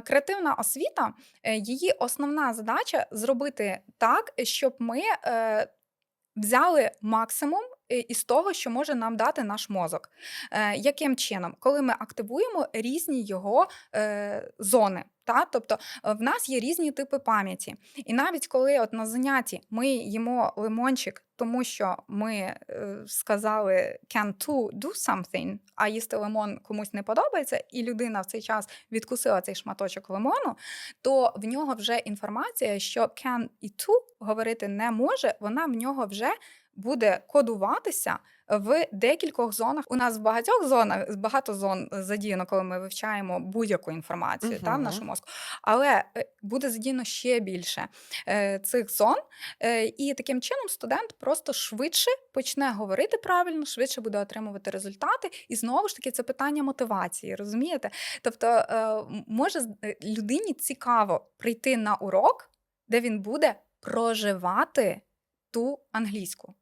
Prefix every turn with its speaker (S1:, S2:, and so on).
S1: Креативна освіта, е, її основна задача зробити так, щоб ми е, взяли максимум е, із того, що може нам дати наш мозок. Яким чином? Коли ми активуємо різні його зони. Та? Тобто е, в нас є різні типи пам'яті. І навіть коли от на занятті ми їмо лимончик, тому що ми е, сказали can to do something, а їсти лимон комусь не подобається, і людина в цей час відкусила цей шматочок лимону, то в нього вже інформація, що can і to говорити не може, вона в нього вже буде кодуватися в декількох зонах. У нас в багатьох зонах багато зон задіяно, коли ми вивчаємо будь-яку інформацію та, в нашому мозку. Але е, буде задіяно ще більше е, цих зон, е, і таким чином студент просто швидше почне говорити правильно, швидше буде отримувати результати. І знову ж таки, це питання мотивації, розумієте? Тобто, е, може е, людині цікаво прийти на урок, де він буде проживати ту англійську.